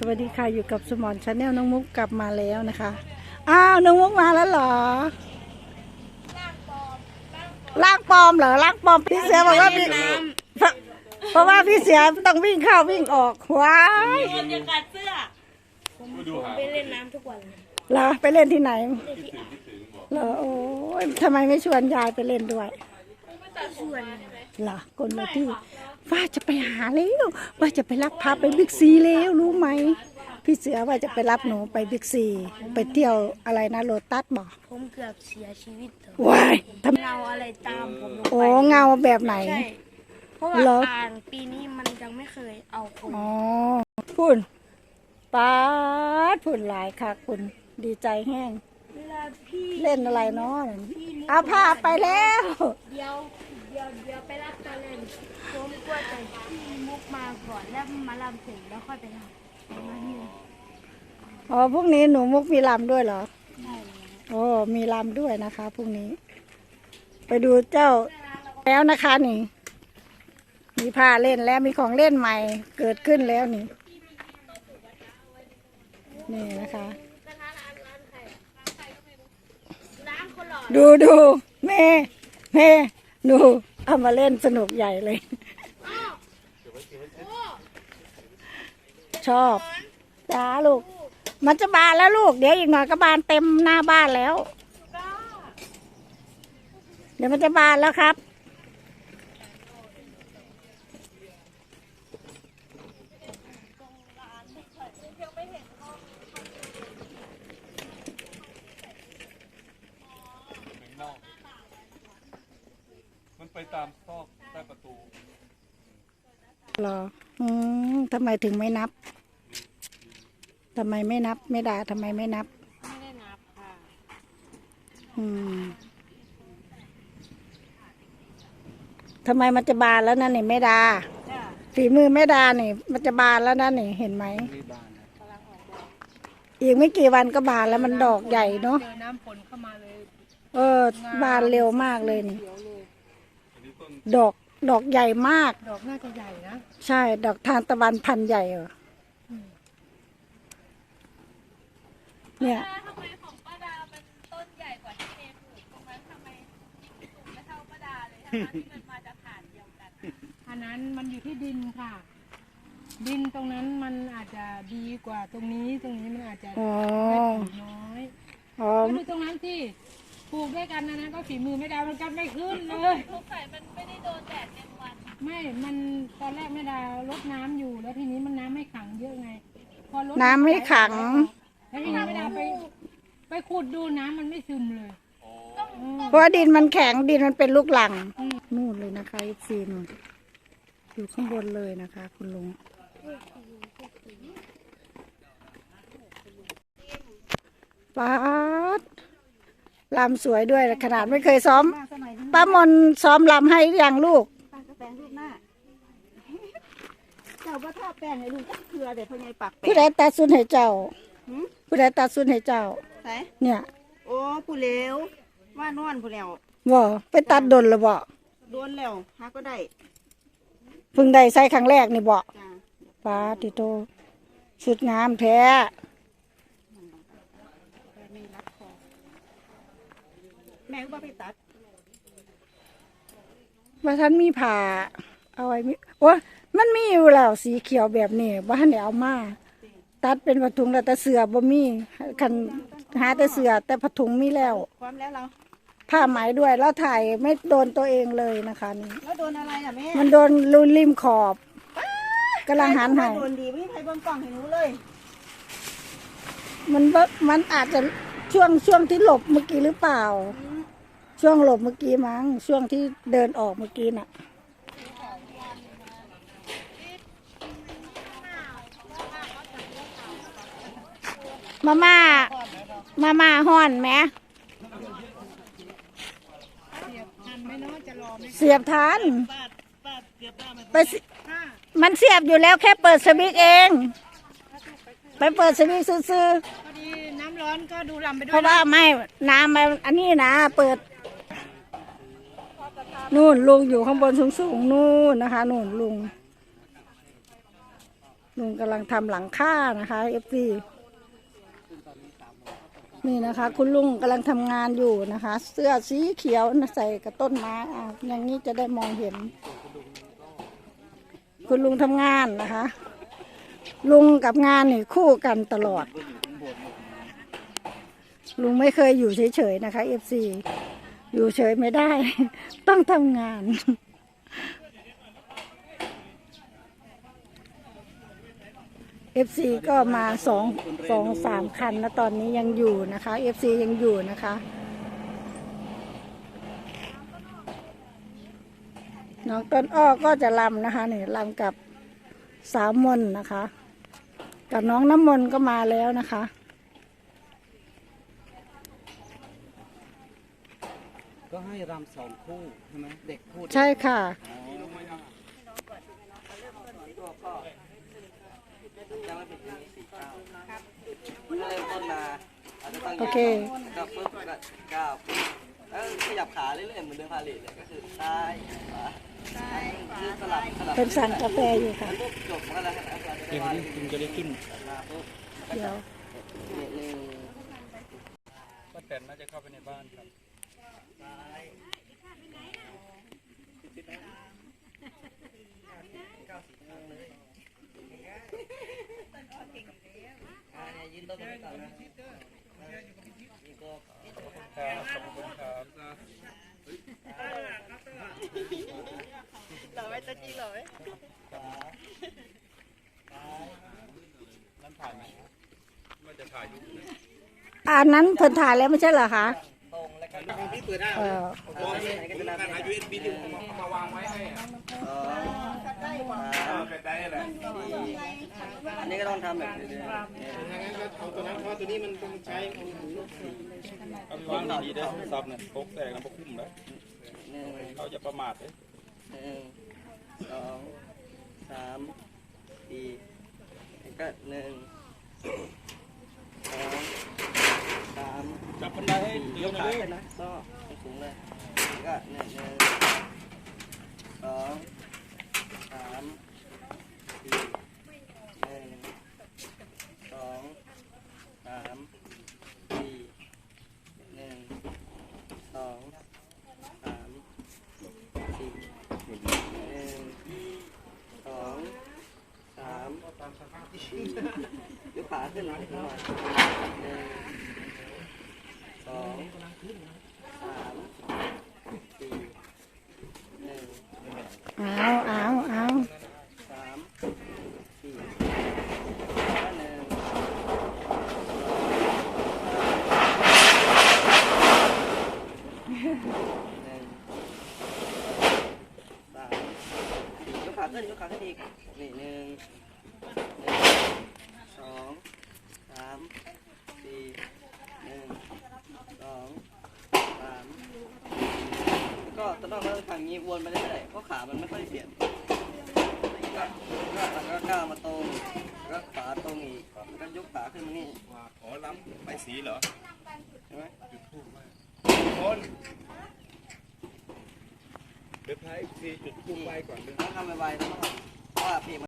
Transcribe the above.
สวัสดีค่ะอยู่กับสมอนชาแนลน้องมุกกลับมาแล้วนะคะอ้าวน้องมุกมาแล้วเหรอล่างปลอมเหรอล่างปลอมพี่เสือบอกว่าพี่เพราะเพราะว่าพี่เสือต้องวิ่งเข้าวิ่งออกว้ายคนจะกัดเสื้อไปเล่นน้ำทุกวันเลยเหรอไปเล่นที่ไหนเหรอโอ้ยทำไมไม่ชวนยายไปเล่นด้วยชวนเหรอคนละที่ ว่าจะไปหาแล้วว่าจะไปรับพาไปบิ๊กซีแล้วรู้ไหมพี่เสือว่าจะไปรับหนูไปบิ๊กซี ไปเที่ยวอะไรนะโลตัสบอกผมเกือบเสียชีวิตเถอะว้ายทำเงาอะไรตามผมลงโอ้ไปเงาแบบไหน ใช่เพราะเหรว่าออ่างปีนี้มันยังไม่เคยเอาคนอ๋อพุ่นป้าดพุ่นหลายค่ะคุณดีใจแห้ง เวลาพี่เล่นอะไรเนาะพี่มุกเอาผ้าไปแล้ว เดี๋ยว เดี๋ยวเดี๋ยวไปรับตาเล่นผมกลัวแต่พี่มุกมาก่อนแล้วมาลำเสร็จแล้วค่อยไปรับประมาณนี้อ๋อพรุ่งนี้หนูมุกมีลำด้วยเหรอได้เลยโอ้มีลำด้วยนะคะพรุ่งนี้ ไปดูเจ้าแล้วนะคะนี่ มีผ้าเล่นแล้วมีของเล่นใหม่เกิดขึ้นแล้วนี่ นี่นะคะ ดูดูแม่แม่ ดูเอามาเล่นสนุกใหญ่เลย ชอบจ้าลูก มันจะบานแล้วลูก เดี๋ยวอีกหน่อยก็บานเต็มหน้าบ้านแล้ว เดี๋ยวมันจะบานแล้วครับ ตามซอกใต้ประตูเหรออืมทำไมถึงไม่นับทำไมไม่นับ ไม่ด่าทำไมไม่นับ ไม่ได้นับค่ะ อืมทำไมมันจะบานแล้วนั่นนี่ไม่ดาจ้าฝีมือไม่ดานี่ มันจะบานแล้วนั่นนี่เห็นไหมมีบ้านนะกำลังออกดอกอีกไม่กี่วันก็บานแล้วมันดอกใหญ่เนาะ เจอน้ำฝนเข้ามาเลยเออ บานเร็วมากเลยนี่ เขียวเลยอันนี้ต้น ดอกดอกใหญ่มาก ดอกน่าจะใหญ่นะ ใช่ ดอกทานตะวันพันธุ์ใหญ่เหรออเนี่ย ทำไมของป้าดา มันต้นใหญ่กว่าที่เมย์ปลูกตรงนั้นทำไมสูงไม่เท่าป้าดาเลยทั้งๆที่มันมาจากฐานเดียวกันอันนั้นมันอยู่ที่ดินค่ะ ดินตรงนั้นมันอาจจะดีกว่าตรงนี้ ตรงนี้มันอาจจะอ๋อได้ผลน้อยอ๋อ ก็ดูตรงนั้นที่ ปลูกด้วยกันนะนะก็ฝีมือไม่ได้มันก็ไม่ขึ้นเลย สงสัยมันไม่ได้โดนแดดเต็มวันไม่ มันตอนแรกไม่ได้ลดน้ำอยู่แล้วทีนี้มันน้ำไม่ขังเยอะไง พอลดน้ำไม่ขัง แล้วทีนี้ไม่ได้ไป ไปขุดดูน้ำมันไม่ซึมเลย เพราะว่าดินมันแข็งดินมันเป็นลูกหลังนู่นเลยนะคะอีซีนู่นอยู่ข้างบนเลยนะคะ คุณลุงป๊าด ลำสวยด้วยขนาดไม่เคยซ้อมป้ามนซ้อมลำให้หรือยังลูกป้าก็แปรงรูปหน้า เจ้าว่าถ้าแปรงให้ลุงก็เคือเด็ดพ่อใหญ่ปากแปรผู้ใดตัดสุนให้เจ้า หืมผู้ใดตัดสุนให้เจ้า ใส่เนี่ยโอ้ผู้เลวว่านอนผู้แล้วบ่ไปตัดดนหรือบ่โดนแล้วหาก็ได้เพิ่งได้ใส่ครั้งแรกนี่บ่จ้าป้าติโตสุดงามแท้ ไม่รักคอแม่ก็บ่ไปตัดว่าท่านมีผ่าเอาไว้มีโอ้มันมีอยู่แล้วสีเขียวแบบนี้ว่าท่านได้เอามา ตัดเป็นผ้าถุงแล้วแต่เสือบ่มีคันหาแต่เสือแต่ผ้าถุงมีแล้ว ความแล้วเราผ้าไหมด้วยแล้วถ่ายไม่โดนตัวเองเลยนะคะนี่แล้วโดนอะไรอะแม่มันโดนรูริมขอบกำลังหันให้โดนดีไม่มีใครเบิ่งกล้องให้หนูเลย มันเบิกมันอาจจะช่วงช่วงที่หลบเมื่อกี้หรือเปล่า ช่วงหลบเมื่อกี้มั้ง ช่วงที่เดินออกเมื่อกี้น่ะ มาม่า มาม่าห่อนไหมเสียบทัน ไปสิมันเสียบอยู่แล้วแค่เปิดสวิตช์เอง ไปเปิดสวิตช์ซื้อพอดีน้ำร้อนก็ดูลำไปๆด้เพวยราะว่าไม่น้ำมันอันนี้นะ เปิด นู่นลุงอยู่ข้างบนสูงๆนู่นนะคะนู่นลุงลุงกำลังทำหลังคานะคะเอฟซีนี่นะคะ คุณลุงกำลังทำงานอยู่นะคะ เสื้อสีเขียวใส่กับต้นไม้อะอย่างนี้จะได้มองเห็น คุณลุงทำงานนะคะ ลุงกับงานนี่คู่กันตลอด ลุงไม่เคยอยู่เฉยๆนะคะเอฟซี อยู่เฉยไม่ได้ ต้องทำงานเอฟซีก็มาสองสองสามคันแล้วตอนนี้ยังอยู่นะคะเอฟซียังอยู่นะคะ น้องต้นอ้อก็จะลำนะคะนี่ลำกับสาวมนนะคะ กับน้องน้ำมนก็มาแล้วนะคะ ก็ให้รำสองคู่ใช่ไหมเด็กคู่ใช่ค่ะยังไม่เป็นสี่เก้าเริ่มต้นมาอาจจะต้องโอเค ก็ปุ๊บก็เก้าปุ๊บแล้วขยับขาเรื่อยๆเหมือนเดินพาเลทเลยก็คือซ้ายขวาซ้ายคือสลับสลับเป็นสั่งกาแฟอยู่ค่ะ ปุ๊บจบแล้วนะครับเดี๋ยวนี้คุณจะได้ขึ้นมาปุ๊บเดี๋ยวเนี่ยหนึ่งป้าแตนน่าจะเข้าไปในบ้านครับอ่าเนี่ ยืนต้นนี้ก่อนนะนี่ก็ครับขอบคุณครับเราไม่ตะกี้เลยนั่นถ่ายไหมว่าจะถ่ายรูปนะอันนั้นเพิ่นถ่ายแล้วไม่ใช่เหรอคะ เปิดได้เออมองที่ไหนก็จะนำการหา USB ที่มาวางไว้ให้อ๋อเป็นได้แหละอันนี้ก็ต้องทำแบบนี้เอาไปวางดีๆได้ซับเนี่ยโป๊กแตกน้ำพกคุ้มนะหนึ่งเขาจะประมาทเลยหนึ่งสองสามสี่แล้วก็หนึ่งสอง สามจับบันไดให้เลี้ยวขาเลยขึ้นนะก็ให้สูงเลยแล้วก็หนึ่งหนึ่งสองสามสี่หนึ่งสองสามสี่หนึ่งสองสามสี่หนึ่งสองสามสี่ยกขาขึ้นหน่อยหน่อยหนึ่งสองสามสี่หนึ่ง เอาเอาเอาสามสี่แล้วหนึ่งหนึ่งสามสี่ยกขาขึ้นยกขาขึ้นอีกนี่หนึ่งหนึ่งสองสามสี่หนึ่งสองสามแล้ว ก็ต้องต้องทำอย่างนี้วนไปเรื่อยๆเพราะขามันไม่ค่อยเปลี่ยนก็ก็แล้วก็ก้าวมาตรงแล้วก็ขาตรงอีกแล้วก็ยกขาขึ้นมานี่อ๋อล้ำไปสีเหรอใช่ไหมคนเดี๋ยวท้ายสีจุดทูบไว้ก่อนต้องทำไวๆนะเพราะว่าพี่